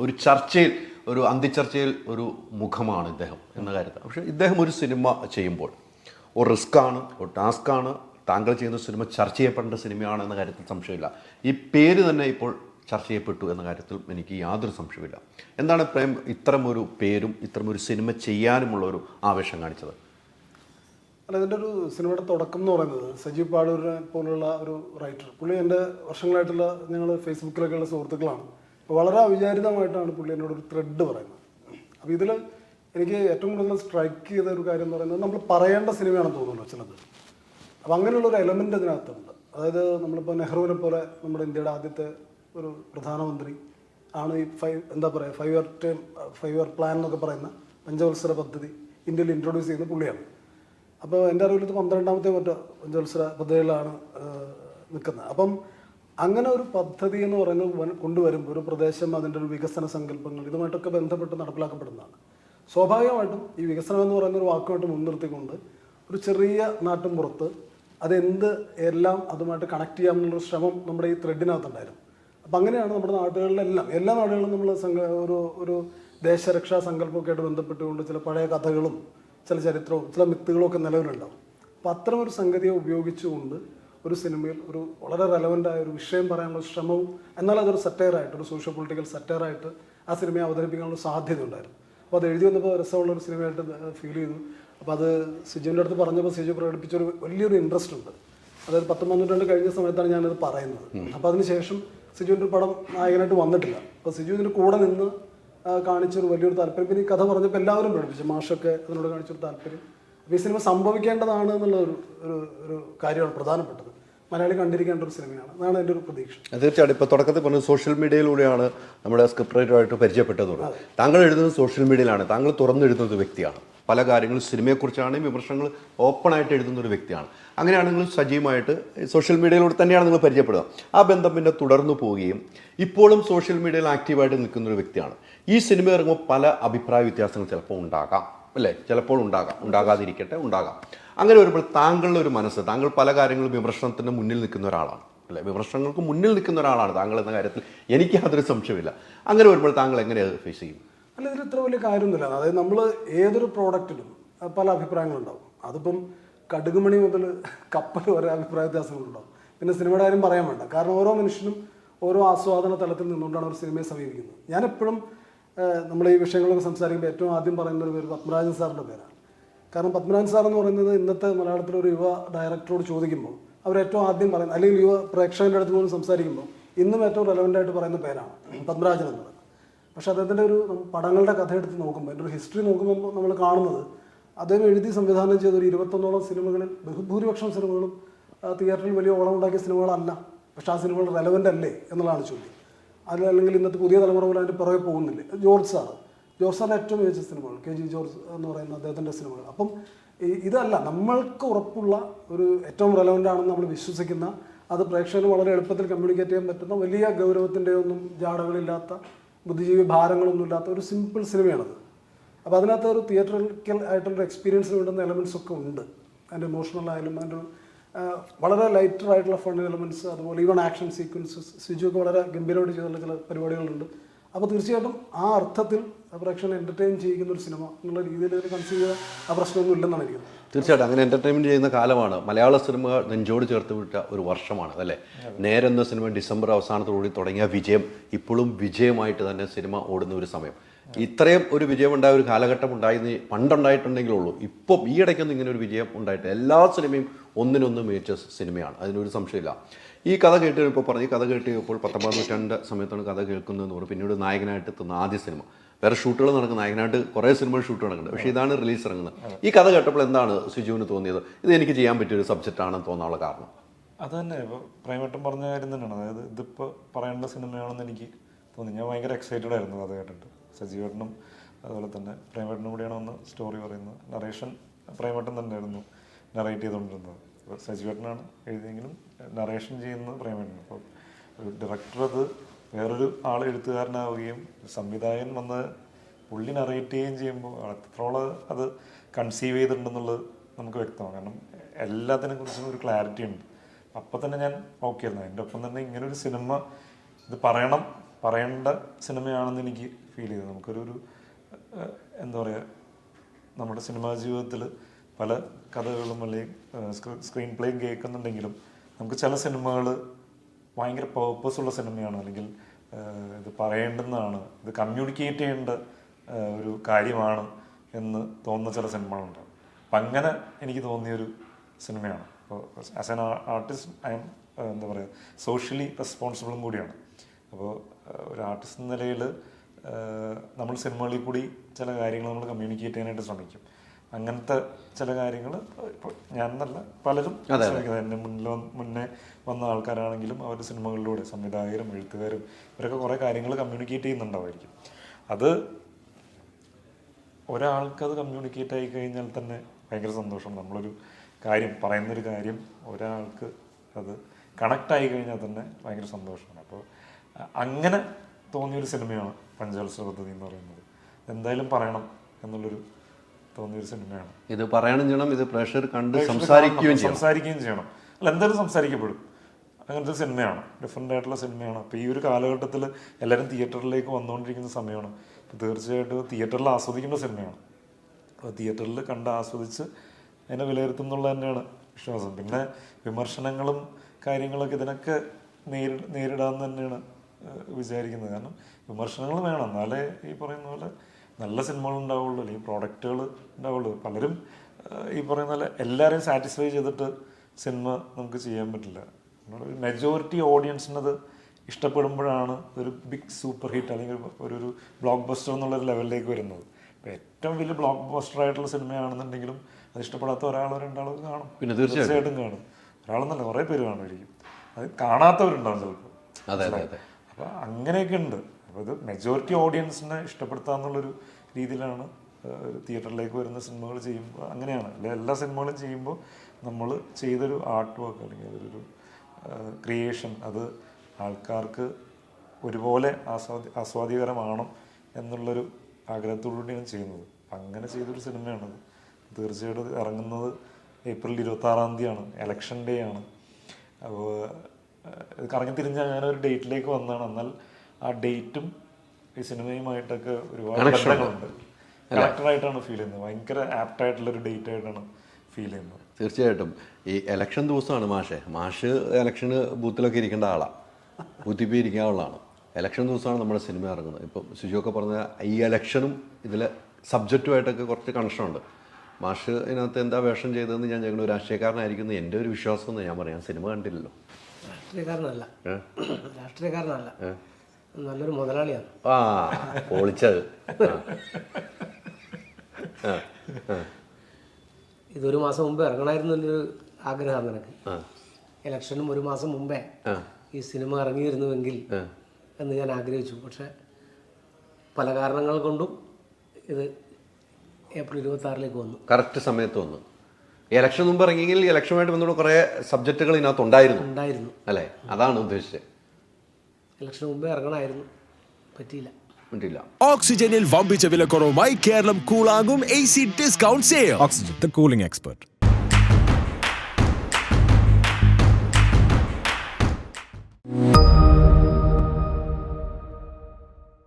ഒരു ചർച്ചയിൽ ഒരു അന്തിച്ചർച്ചയിൽ ഒരു മുഖമാണ് ഇദ്ദേഹം എന്ന കാര്യത്തിൽ. പക്ഷേ ഇദ്ദേഹം ഒരു സിനിമ ചെയ്യുമ്പോൾ ഒരു റിസ്ക്കാണ് ഒരു ടാസ്ക്കാണ് താങ്കൾ ചെയ്യുന്ന സിനിമ ചർച്ച ചെയ്യപ്പെടേണ്ട സിനിമയാണ് എന്ന കാര്യത്തിൽ സംശയമില്ല. ഈ പേര് തന്നെ ഇപ്പോൾ ചർച്ച ചെയ്യപ്പെട്ടു എന്ന കാര്യത്തിൽ എനിക്ക് യാതൊരു സംശയമില്ല എന്താണ് പ്രേം ഇത്തരമൊരു പേരും ഇത്തരമൊരു സിനിമ ചെയ്യാനുമുള്ള ഒരു ആവേശം കാണിച്ചത്? അല്ല ഇതിന്റെ ഒരു സിനിമയുടെ തുടക്കം എന്ന് പറയുന്നത് സജീവ് പാടൂരിനെ പോലുള്ള ഒരു റൈറ്റർ പുള്ളി എന്റെ വർഷങ്ങളായിട്ടുള്ള ഞങ്ങൾ ഫേസ്ബുക്കിലൊക്കെയുള്ള സുഹൃത്തുക്കളാണ്. വളരെ അവിചാരിതമായിട്ടാണ് പുള്ളി എന്നോട് ഒരു ത്രെഡ് പറയുന്നത്. അപ്പോൾ ഇതിൽ എനിക്ക് ഏറ്റവും കൂടുതൽ സ്ട്രൈക്ക് ചെയ്ത ഒരു കാര്യം എന്ന് പറയുന്നത് നമ്മൾ പറയേണ്ട സിനിമയാണെന്ന് തോന്നുന്നു ചിലത്. അപ്പോൾ അങ്ങനെയുള്ള ഒരു എലമെന്റ് അതിനകത്തുണ്ട്. അതായത് നമ്മളിപ്പോൾ നെഹ്റുവിനെ പോലെ നമ്മുടെ ഇന്ത്യയുടെ ആദ്യത്തെ ഒരു പ്രധാനമന്ത്രി ആണ് ഈ ഫൈവ് എന്താ പറയുക five year time five year plan എന്നൊക്കെ പറയുന്ന പഞ്ചവത്സര പദ്ധതി ഇന്ത്യയിൽ ഇൻട്രൊഡ്യൂസ് ചെയ്യുന്ന പുള്ളിയാണ്. അപ്പോൾ എന്റെ അറിവിൽ ഇത് പന്ത്രണ്ടാമത്തെ മറ്റോ പഞ്ചവത്സര പദ്ധതികളാണ് നിൽക്കുന്നത്. അപ്പം അങ്ങനെ ഒരു പദ്ധതി എന്ന് പറയുന്നത് കൊണ്ടുവരുമ്പോൾ ഒരു പ്രദേശം അതിന്റെ ഒരു വികസന സങ്കല്പങ്ങൾ ഇതുമായിട്ടൊക്കെ ബന്ധപ്പെട്ട് നടപ്പിലാക്കപ്പെടുന്നതാണ്. സ്വാഭാവികമായിട്ടും ഈ വികസനം എന്ന് പറയുന്ന ഒരു വാക്കുമായിട്ട് മുൻനിർത്തിക്കൊണ്ട് ഒരു ചെറിയ നാട്ടും പുറത്ത് അതെന്ത് എല്ലാം അതുമായിട്ട് കണക്ട് ചെയ്യാമെന്നുള്ളൊരു ശ്രമം നമ്മുടെ ഈ ത്രെഡിനകത്തുണ്ടായിരുന്നു അപ്പം അങ്ങനെയാണ് നമ്മുടെ നാടുകളിലെല്ലാം എല്ലാ നാടുകളിലും നമ്മൾ ഒരു ഒരു ദേശരക്ഷാ സങ്കല്പമൊക്കെ ആയിട്ട് ബന്ധപ്പെട്ടുകൊണ്ട് ചില പഴയ കഥകളും ചില ചരിത്രവും ചില മിത്തുകളും ഒക്കെ നിലവിലുണ്ടാവും. അപ്പം അത്തരം ഒരു സംഗതിയെ ഉപയോഗിച്ചുകൊണ്ട് ഒരു സിനിമയിൽ ഒരു വളരെ റെലവന്റ് ആയ ഒരു വിഷയം പറയാനുള്ള ശ്രമവും എന്നാൽ അതൊരു സറ്റയറായിട്ട് ഒരു സോഷ്യോ പൊളിറ്റിക്കൽ സറ്റയറായിട്ട് ആ സിനിമയെ അവതരിപ്പിക്കാനുള്ള സാധ്യത ഉണ്ടായിരുന്നു. അപ്പോൾ അത് എഴുതി വന്നപ്പോൾ രസമുള്ള ഒരു സിനിമയായിട്ട് ഫീൽ ചെയ്തു. അപ്പോൾ അത് സിജുവിന്റെ അടുത്ത് പറഞ്ഞപ്പോൾ സിജു പ്രകടിപ്പിച്ച ഒരു വലിയൊരു ഇൻട്രസ്റ്റ് ഉണ്ട്. അതായത് പത്ത് പന്ത്രണ്ട് കഴിഞ്ഞ സമയത്താണ് ഞാനത് പറയുന്നത്. അപ്പോൾ അതിനുശേഷം സിജുവിന്റെ ഒരു പടം നായകനായിട്ട് വന്നിട്ടില്ല. അപ്പോൾ സിജു ഇതിന്റെ കൂടെ നിന്ന് കാണിച്ചൊരു വലിയൊരു താല്പര്യം. പിന്നെ ഈ കഥ പറഞ്ഞപ്പോൾ എല്ലാവരും പ്രകടിപ്പിച്ചു. മാഷൊക്കെ അതിനോട് കാണിച്ചൊരു താല്പര്യം. അപ്പോൾ ഈ സിനിമ സംഭവിക്കേണ്ടതാണ് എന്നുള്ള ഒരു ഒരു ഒരു കാര്യമാണ് പ്രധാനപ്പെട്ടത്. മലയാളി കണ്ടിരിക്കേണ്ട ഒരു സിനിമയാണ്. അതാണ് എന്റെ ഒരു പ്രതീക്ഷ. തീർച്ചയായിട്ടും ഇപ്പോൾ തുടക്കത്തിൽ പറഞ്ഞത് സോഷ്യൽ മീഡിയയിലൂടെയാണ് നമ്മുടെ സ്ക്രിപ്റ്റ് റൈറ്ററായിട്ട് പരിചയപ്പെട്ടത്. താങ്കൾ എഴുതുന്നത് സോഷ്യൽ മീഡിയയിലാണ്. താങ്കൾ തുറന്നെഴുതുന്ന ഒരു വ്യക്തിയാണ്. പല കാര്യങ്ങളും സിനിമയെക്കുറിച്ചാണ് വിമർശനങ്ങൾ ഓപ്പണായിട്ട് എഴുതുന്ന ഒരു വ്യക്തിയാണ്. അങ്ങനെയാണെങ്കിൽ സജീവമായിട്ട് സോഷ്യൽ മീഡിയയിലൂടെ തന്നെയാണ് നിങ്ങൾ പരിചയപ്പെടുക. ആ ബന്ധം പിന്നെ തുടർന്നു പോവുകയും ഇപ്പോഴും സോഷ്യൽ മീഡിയയിൽ ആക്റ്റീവായിട്ട് നിൽക്കുന്ന ഒരു വ്യക്തിയാണ്. ഈ സിനിമ ഇറങ്ങുമ്പോൾ പല അഭിപ്രായ വ്യത്യാസങ്ങൾ ചിലപ്പോൾ ഉണ്ടാകാം. അല്ലേ? ചിലപ്പോൾ ഉണ്ടാകാം. ഉണ്ടാകാതിരിക്കട്ടെ ഉണ്ടാകാം. അങ്ങനെ വരുമ്പോൾ താങ്കളുടെ ഒരു മനസ്സ് താങ്കൾ പല കാര്യങ്ങളും വിമർശനത്തിന് മുന്നിൽ നിൽക്കുന്ന ഒരാളാണ്. അല്ലെ? വിമർശനങ്ങൾക്ക് മുന്നിൽ നിൽക്കുന്ന ഒരാളാണ് താങ്കൾ എന്ന കാര്യത്തിൽ എനിക്ക് യാതൊരു സംശയമില്ല അങ്ങനെ വരുമ്പോൾ താങ്കൾ എങ്ങനെയാണ് ഫേസ് ചെയ്യും? അല്ല ഇതിൽ ഇത്ര വലിയ കാര്യമൊന്നുമില്ല. അതായത് നമ്മൾ ഏതൊരു പ്രോഡക്റ്റിലും പല അഭിപ്രായങ്ങളുണ്ടാവും അതിപ്പം കടുകുമണി മുതൽ കപ്പൽ വരെ അഭിപ്രായ വ്യത്യാസങ്ങളുണ്ടാവും പിന്നെ സിനിമയുടെ കാര്യം പറയാൻ വേണ്ട. കാരണം ഓരോ മനുഷ്യനും ഓരോ ആസ്വാദന തലത്തിൽ നിന്നുകൊണ്ടാണ് ഒരു സിനിമയെ സമീപിക്കുന്നത്. ഞാനെപ്പോഴും നമ്മൾ ഈ വിഷയങ്ങളൊക്കെ സംസാരിക്കുമ്പോൾ ഏറ്റവും ആദ്യം പറയുന്ന ഒരു പേര് പത്മരാജൻ സാറിന്റെ പേരാണ്. കാരണം പത്മനാഭൻ സാർ എന്ന് പറയുന്നത് ഇന്നത്തെ മലയാളത്തിലെ ഒരു യുവ ഡയറക്ടറോട് ചോദിക്കുമ്പോൾ അവർ ഏറ്റവും ആദ്യം പറയുന്നത് അല്ലെങ്കിൽ യുവ പ്രേക്ഷകന്റെ അടുത്ത് പോലും സംസാരിക്കുമ്പോൾ ഇന്നും ഏറ്റവും റെലവന്റ് ആയിട്ട് പറയുന്ന പേരാണ് പത്മരാജൻ എന്നത് പക്ഷെ അദ്ദേഹത്തിന്റെ ഒരു പടങ്ങളുടെ കഥ എടുത്ത് നോക്കുമ്പോൾ എന്റെ ഒരു ഹിസ്റ്ററി നോക്കുമ്പോൾ നമ്മൾ കാണുന്നത് അദ്ദേഹം എഴുതി സംവിധാനം ചെയ്ത ഒരു ഇരുപത്തൊന്നോളം സിനിമകളിൽ ബഹുഭൂരിപക്ഷം സിനിമകളും തിയേറ്ററിൽ വലിയ ഓളം ഉണ്ടാക്കിയ സിനിമകളല്ല. പക്ഷെ ആ സിനിമകൾ റെലവന്റ് അല്ലേ എന്നുള്ളതാണ് ചോദ്യം. അതിലല്ലെങ്കിൽ ഇന്നത്തെ പുതിയ തലമുറ പോലെ അതിന്റെ പുറകെ പോകുന്നില്ല. ജോർജ് സാറ് സാറിന്റെ ഏറ്റവും മികച്ച സിനിമകൾ. കെ ജി ജോർജ് എന്ന് പറയുന്ന അദ്ദേഹത്തിന്റെ സിനിമകൾ. അപ്പം ഇതല്ല നമ്മൾക്ക് ഉറപ്പുള്ള ഒരു ഏറ്റവും റെലവന്റ് ആണെന്ന് നമ്മൾ വിശ്വസിക്കുന്ന അത് പ്രേക്ഷകന് വളരെ എളുപ്പത്തിൽ കമ്മ്യൂണിക്കേറ്റ് ചെയ്യാൻ പറ്റുന്ന വലിയ ഗൗരവത്തിന്റെ ഒന്നും ജാടകളില്ലാത്ത ബുദ്ധിജീവി ഭാരങ്ങളൊന്നും ഇല്ലാത്ത ഒരു സിമ്പിൾ സിനിമയാണത്. അപ്പോൾ അതിനകത്ത് ഒരു തിയേറ്ററിക്കൽ ആയിട്ടുള്ള എക്സ്പീരിയൻസ് വേണ്ടുന്ന എലമെൻസ് ഒക്കെ ഉണ്ട്. അതിന്റെ ഇമോഷണൽ ആയാലും അതിന്റെ വളരെ ലൈറ്റർ ആയിട്ടുള്ള ഫൺ എലമെന്റ്സ് അതുപോലെ ഈവൺ ആക്ഷൻ സീക്വൻസസ് സിജു ഒക്കെ വളരെ ഗംഭീരമായിട്ട് ചെയ്തിട്ടുള്ള ചില പരിപാടികളുണ്ട്. അപ്പോൾ തീർച്ചയായിട്ടും ആ അർത്ഥത്തിൽ പ്രേക്ഷകനെ എന്റർടൈൻ ചെയ്യിക്കുന്ന ഒരു സിനിമ എന്നുള്ള രീതിയിൽ ഇതിനെ കൺസീവ് ചെയ്ത ആ പ്രശ്നമൊന്നും ഇല്ലെന്നാണ് എനിക്ക് തീർച്ചയായിട്ടും. അങ്ങനെ എന്റർടൈൻമെന്റ് ചെയ്യുന്ന കാലമാണ്. മലയാള സിനിമ നെഞ്ചോട് ചേർത്ത് വിട്ട ഒരു വർഷമാണ് അല്ലേ? നേരെ എന്ന സിനിമ ഡിസംബർ അവസാനത്തോടുകൂടി തുടങ്ങിയ വിജയം ഇപ്പോഴും വിജയമായിട്ട് തന്നെ സിനിമ ഓടുന്ന ഒരു സമയം. ഇത്രയും ഒരു വിജയം ഉണ്ടായ ഒരു കാലഘട്ടം ഉണ്ടായി പണ്ടുണ്ടായിട്ടുണ്ടെങ്കിലേ ഉള്ളൂ. ഇപ്പം ഈ ഇടയ്ക്കൊന്നും ഇങ്ങനെ ഒരു വിജയം ഉണ്ടായിട്ട് എല്ലാ സിനിമയും ഒന്നിനൊന്ന് മികച്ച സിനിമയാണ് അതിനൊരു സംശയമില്ല. ഈ കഥ കേട്ട് ഇപ്പോൾ പറഞ്ഞു ഈ കഥ കേട്ട് ഇപ്പോൾ പത്തൊമ്പതാം നൂറ്റാണ്ട് സമയത്താണ് കഥ കേൾക്കുന്നതെന്ന് പറഞ്ഞു. പിന്നീട് നായകനായിട്ട് എത്തുന്ന ആദ്യ സിനിമ. വേറെ ഷൂട്ടുകൾ നടക്കുന്ന നായകനായിട്ട് കുറേ സിനിമകൾ ഷൂട്ട് നടക്കുന്നുണ്ട്. പക്ഷേ ഇതാണ് റിലീസ് ഇറങ്ങുന്നത്. ഈ കഥ കേട്ടപ്പോൾ എന്താണ് സിജുവിന് തോന്നിയത്? ഇത് എനിക്ക് ചെയ്യാൻ പറ്റിയ ഒരു സബ്ജക്റ്റ് ആണെന്ന് തോന്നാനുള്ള കാരണം. അത് തന്നെ. ഇപ്പോൾ പ്രേമട്ടം പറഞ്ഞ കാര്യം തന്നെയാണ്. അതായത് ഇതിപ്പോൾ പറയേണ്ട സിനിമയാണെന്ന് എനിക്ക് തോന്നി. ഞാൻ ഭയങ്കര എക്സൈറ്റഡ് ആയിരുന്നു അത് കേട്ടിട്ട്. സജീവേട്ടനും അതുപോലെ തന്നെ പ്രേമേട്ടനും കൂടിയാണ് ഒന്ന് സ്റ്റോറി പറയുന്നത്. നറേഷൻ പ്രേമേട്ടൻ തന്നെയായിരുന്നു നറേറ്റ് ചെയ്തുകൊണ്ടിരുന്നത്. സജീവേട്ടനാണ് എഴുതിയെങ്കിലും നറേഷൻ ചെയ്യുന്ന പ്രേമനാണ് അപ്പോൾ ഒരു ഡയറക്ടർ അത് വേറൊരു ആൾ എഴുത്തുകാരനാവുകയും സംവിധായകൻ വന്ന് പുള്ളി നറേറ്റ് ചെയ്യുകയും ചെയ്യുമ്പോൾ എത്രത്തോളം അത് കൺസീവ് ചെയ്തിട്ടുണ്ടെന്നുള്ളത് നമുക്ക് വ്യക്തമാണ്. കാരണം എല്ലാത്തിനെ കുറിച്ചും ഒരു ക്ലാരിറ്റി ഉണ്ട്. അപ്പം തന്നെ ഞാൻ ഓക്കെ ആയിരുന്നു. എന്റെ ഒപ്പം തന്നെ ഇങ്ങനെ ഒരു സിനിമ ഇത് പറയണം പറയേണ്ട സിനിമയാണെന്ന് എനിക്ക് ഫീൽ ചെയ്തു. നമുക്കൊരു എന്താ പറയുക നമ്മുടെ സിനിമാ ജീവിതത്തിൽ പല കഥകളും അല്ലെങ്കിൽ സ്ക്രീൻ പ്ലേയും കേൾക്കുന്നുണ്ടെങ്കിലും നമുക്ക് ചില സിനിമകൾ ഭയങ്കര പേർപ്പസ് ഉള്ള സിനിമയാണ് അല്ലെങ്കിൽ ഇത് പറയേണ്ടുന്നതാണ് ഇത് കമ്മ്യൂണിക്കേറ്റ് ചെയ്യേണ്ട ഒരു കാര്യമാണ് എന്ന് തോന്നുന്ന ചില സിനിമകളുണ്ട്. അപ്പം അങ്ങനെ എനിക്ക് തോന്നിയൊരു സിനിമയാണ്. അപ്പോൾ as an artist I am എന്താ പറയുക സോഷ്യലി റെസ്പോൺസിബിളും കൂടിയാണ്. അപ്പോൾ ഒരു ആർട്ടിസ്റ്റ് എന്ന നിലയിൽ നമ്മൾ സിനിമകളിൽ കൂടി ചില കാര്യങ്ങൾ നമ്മൾ കമ്മ്യൂണിക്കേറ്റ് ചെയ്യാനായിട്ട് ശ്രമിക്കും. അങ്ങനത്തെ ചില കാര്യങ്ങൾ ഇപ്പോൾ ഞാൻ എന്നല്ല പലരും ശ്രമിക്കുന്നത്. എന്റെ മുന്നിൽ വന്ന് മുന്നേ വന്ന ആൾക്കാരാണെങ്കിലും അവർ സിനിമകളിലൂടെ സംവിധായകരും എഴുത്തുകാരും ഇവരൊക്കെ കുറേ കാര്യങ്ങൾ കമ്മ്യൂണിക്കേറ്റ് ചെയ്യുന്നുണ്ടാവായിരിക്കും അത് ഒരാൾക്കത് കമ്മ്യൂണിക്കേറ്റ് ആയി കഴിഞ്ഞാൽ തന്നെ ഭയങ്കര സന്തോഷം. നമ്മളൊരു കാര്യം പറയുന്നൊരു കാര്യം ഒരാൾക്ക് അത് കണക്റ്റ് ആയി കഴിഞ്ഞാൽ തന്നെ ഭയങ്കര സന്തോഷമാണ്. അപ്പോൾ അങ്ങനെ തോന്നിയൊരു സിനിമയാണ് പഞ്ചാത്സവ പദ്ധതി എന്ന് പറയുന്നത്. എന്തായാലും പറയണം എന്നുള്ളൊരു തോന്നിയൊരു സിനിമയാണ്. ഇത് പറയണം ചെയ്യണം ഇത് പ്രേക്ഷകർ കണ്ട് സംസാരിക്കുകയും ചെയ്യണം. സംസാരിക്കുകയും ചെയ്യണം. അല്ല എന്തായാലും സംസാരിക്കപ്പെടും? അങ്ങനത്തെ സിനിമയാണ്. ഡിഫറെന്റ് ആയിട്ടുള്ള സിനിമയാണ്. അപ്പോൾ ഈ ഒരു കാലഘട്ടത്തിൽ എല്ലാവരും തിയേറ്ററിലേക്ക് വന്നുകൊണ്ടിരിക്കുന്ന സമയമാണ്. അപ്പോൾ തീർച്ചയായിട്ടും തിയേറ്ററിൽ ആസ്വദിക്കുന്ന സിനിമയാണ്. അപ്പോൾ തിയേറ്ററിൽ കണ്ട് ആസ്വദിച്ച് അതിനെ വിലയിരുത്തും എന്നുള്ള തന്നെയാണ് വിശ്വാസം. പിന്നെ വിമർശനങ്ങളും കാര്യങ്ങളൊക്കെ ഇതിനൊക്കെ നേരി നേരിടാമെന്ന് തന്നെയാണ് വിചാരിക്കുന്നത്. കാരണം വിമർശനങ്ങൾ വേണം. എന്നാലേ ഈ പറയുന്ന പോലെ നല്ല സിനിമകൾ ഉണ്ടാവുള്ളൂ അല്ലെങ്കിൽ പ്രോഡക്റ്റുകൾ ഉണ്ടാവുള്ളൂ. പലരും ഈ പറയുന്ന പോലെ എല്ലാവരെയും സാറ്റിസ്ഫൈ ചെയ്തിട്ട് സിനിമ നമുക്ക് ചെയ്യാൻ പറ്റില്ല. മെജോറിറ്റി ഓഡിയൻസിനത് ഇഷ്ടപ്പെടുമ്പോഴാണ് ഒരു ബിഗ് സൂപ്പർ ഹിറ്റ് അല്ലെങ്കിൽ ഒരു ഒരു ബ്ലോക്ക് ബസ്റ്റർ എന്നുള്ള ഒരു ലെവലിലേക്ക് വരുന്നത്. ഇപ്പോൾ ഏറ്റവും വലിയ ബ്ലോക്ക് ബസ്റ്റർ ആയിട്ടുള്ള സിനിമയാണെന്നുണ്ടെങ്കിലും അത് ഇഷ്ടപ്പെടാത്ത ഒരാളോ രണ്ടാളോ കാണും. പിന്നെ തീർച്ചയായിട്ടും. കാണും. ഒരാളെന്നല്ല കുറേ പേര് കാണുമായിരിക്കും. അത് കാണാത്തവരുണ്ടാവും ചിലപ്പോൾ. അതെ അതെ അതെ. അപ്പോൾ അങ്ങനെയൊക്കെ ഉണ്ട്. അപ്പോൾ ഇത് മെജോറിറ്റി ഓഡിയൻസിനെ ഇഷ്ടപ്പെടുത്താന്നുള്ളൊരു രീതിയിലാണ് തിയേറ്ററിലേക്ക് വരുന്ന സിനിമകൾ ചെയ്യുമ്പോൾ അങ്ങനെയാണ്. അല്ലെ എല്ലാ സിനിമകളും ചെയ്യുമ്പോൾ നമ്മൾ ചെയ്തൊരു ആർട്ട് വർക്ക് അല്ലെങ്കിൽ അതൊരു ക്രിയേഷൻ അത് ആൾക്കാർക്ക് ഒരുപോലെ ആസ്വാദി ആസ്വാദികരമാണം എന്നുള്ളൊരു ആഗ്രഹത്തോടുകൂടിയാണ് ചെയ്യുന്നത്. അങ്ങനെ ചെയ്തൊരു സിനിമയാണത് തീർച്ചയായിട്ടും ഇറങ്ങുന്നത് ഏപ്രിൽ ഇരുപത്തി ആറാം തീയതിയാണ് എലക്ഷൻ ഡേ ആണ്. അപ്പോൾ കറങ്ങി തിരിഞ്ഞ് അങ്ങനെ ഒരു ഡേറ്റിലേക്ക് വന്നതാണ്. എന്നാൽ ആ ഡേറ്റും ഈ സിനിമയുമായിട്ടൊക്കെ ഒരുപാട് ബന്ധങ്ങളുണ്ട്. കണക്റ്റഡായിട്ടാണ് ഫീൽ ചെയ്യുന്നത്. ഭയങ്കര ആപ്റ്റായിട്ടുള്ള ഒരു ഡേറ്റ് ആയിട്ടാണ് ഫീൽ ചെയ്യുന്നത്. തീർച്ചയായിട്ടും. ഈ ഇലക്ഷൻ ദിവസമാണ് മാഷെ. മാഷ് ഇലക്ഷന് ബൂത്തിലൊക്കെ ഇരിക്കേണ്ട ആളാണ് ഇരിക്കുന്ന ആളാണ് ഇലക്ഷൻ ദിവസമാണ് നമ്മുടെ സിനിമ ഇറങ്ങുന്നത്. ഇപ്പം ശുചിയൊക്കെ പറഞ്ഞ ഈ ഇലക്ഷനും ഇതിലെ സബ്ജക്റ്റുമായിട്ടൊക്കെ കുറച്ച് കണക്ഷനുണ്ട് മാഷ് ഇതിനകത്ത് എന്താ വേഷം ചെയ്തതെന്ന് ഞാൻ ഞങ്ങൾ രാഷ്ട്രീയക്കാരനായിരിക്കുന്നത് എന്റെ ഒരു വിശ്വാസം എന്ന് ഞാൻ പറയാം. സിനിമ കണ്ടില്ലല്ലോ. രാഷ്ട്രീയക്കാരനല്ല? രാഷ്ട്രീയക്കാരനല്ല. നല്ലൊരു മുതലാളിയാണ്. ആ പൊളിച്ചത്. ഇതൊരു മാസം മുമ്പേ എന്നൊരു ആഗ്രഹമാണ് നിനക്ക്. ഇലക്ഷനും ഒരു മാസം മുമ്പേ ഈ സിനിമ ഇറങ്ങിയിരുന്നുവെങ്കിൽ എന്ന് ഞാൻ ആഗ്രഹിച്ചു. പക്ഷെ പല കാരണങ്ങൾ കൊണ്ടും ഇത് ഏപ്രിൽ ഇരുപത്തി ആറിലേക്ക് വന്നു. കറക്റ്റ് സമയത്ത് വന്നു. ഇലക്ഷൻ മുമ്പ് ഇറങ്ങിയെങ്കിൽ ഇലക്ഷനുമായിട്ട് ബന്ധപ്പെട്ട കുറേ സബ്ജക്റ്റുകൾ ഇതിനകത്ത് ഉണ്ടായിരുന്നു. ഉണ്ടായിരുന്നു. അല്ലേ? അതാണ് ഉദ്ദേശിച്ചത്. ഇലക്ഷന് മുമ്പേ ഇറങ്ങണമായിരുന്നു. പറ്റിയില്ല. പറ്റില്ല ഓക്സിജനിൽ വമ്പിച്ച വിലക്കുറവുമായി Keralam കൂളാകും A C discount Oxygen the cooling cooling